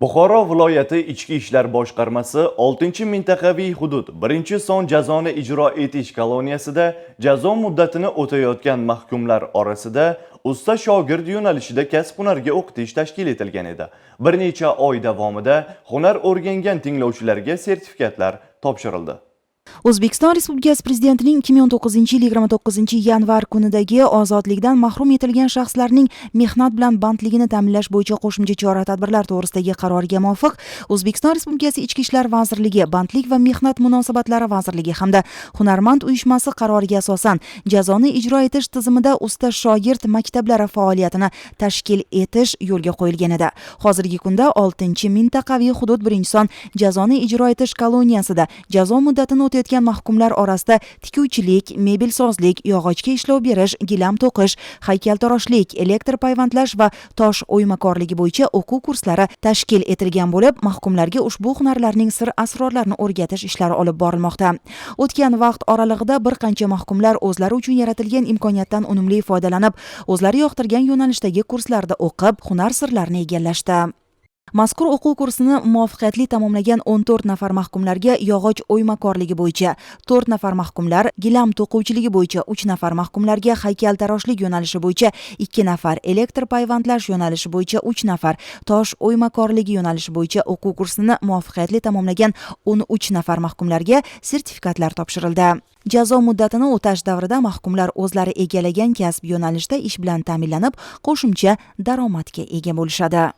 buxoro viloyati ichki ishlar boshqarmasi 6 mintaqaviy hudud 1 son jazoni ijro etish koloniyasida jazo muddatini o'tayotgan mahkumlar orasida usta shogird yo'nalishida kasb hunarga o'qitish tashkil etilgan edi. Bir necha oy davomida hunar o'rgangan tinglovchilarga sertifikatlar topshirildi. O'zbekiston respublikasi prezidentining 2019 yil 29 yanvar kunidagi ozodlikdan mahrum etilgan shaxslarning mehnat bilan bandligini ta'minlash bo'yicha qo'shimcha chora tadbirlar to'g'risidagi qaroriga muvofiq o'zbekiston respublikasi ichki ishlar vazirligi bandlik va mehnat munosabatlari vazirligi hamda hunarmand uyushmasi qaroriga asosan jazoni ijro etish tizimida usta shogird maktablari faoliyatini tashkil etish yo'lga qo'yilgan edi. Hozirgi kunda 6 mintaqaviy hudud birinchi son jazoni ijro etish koloniyasida jazo muddatini o'tayotgan mahkumlar orasida tikuvchilik mebelsozlik yog'ochga ishlov berish gilam to'qish haykaltaroshlik elektr payvandlash va tosh o'ymakorligi bo'yicha o'quv kurslari tashkil etilgan bo'lib mahkumlarga ushbu hunarlarning sir asrorlarini o'rgatish ishlari olib borilmoqda. O'tgan vaqt oralig'ida bir qancha mahkumlar o'zlari uchun yaratilgan imkoniyatdan unumli foydalanib o'zlari yoqtirgan yo'nalishdagi kurslarda o'qib hunar sirlarini egallashdi. Mazkur o'quv kursini muvaffaqiyatli tamomlagan 14 nafar mahkumlarga yog'och o'ymakorligi bo'yicha 4 nafar mahkumlar gilam to'quvchiligi bo'yicha 3 nafar mahkumlarga haykaltaroshlik yo'nalishi bo'yicha 2 nafar elektr payvandlash yo'nalishi bo'yicha 3 nafar tosh o'ymakorligi yo'nalishi bo'yicha o'quv kursini muvaffaqiyatli tamomlagan 13 nafar mahkumlarga sertifikatlar topshirildi. Jazo muddatini o'tash davrida mahkumlar o'zlari egallagan kasb yo'nalishida ish bilan ta'minlanib qo'shimcha daromadga ega bo'lishadi.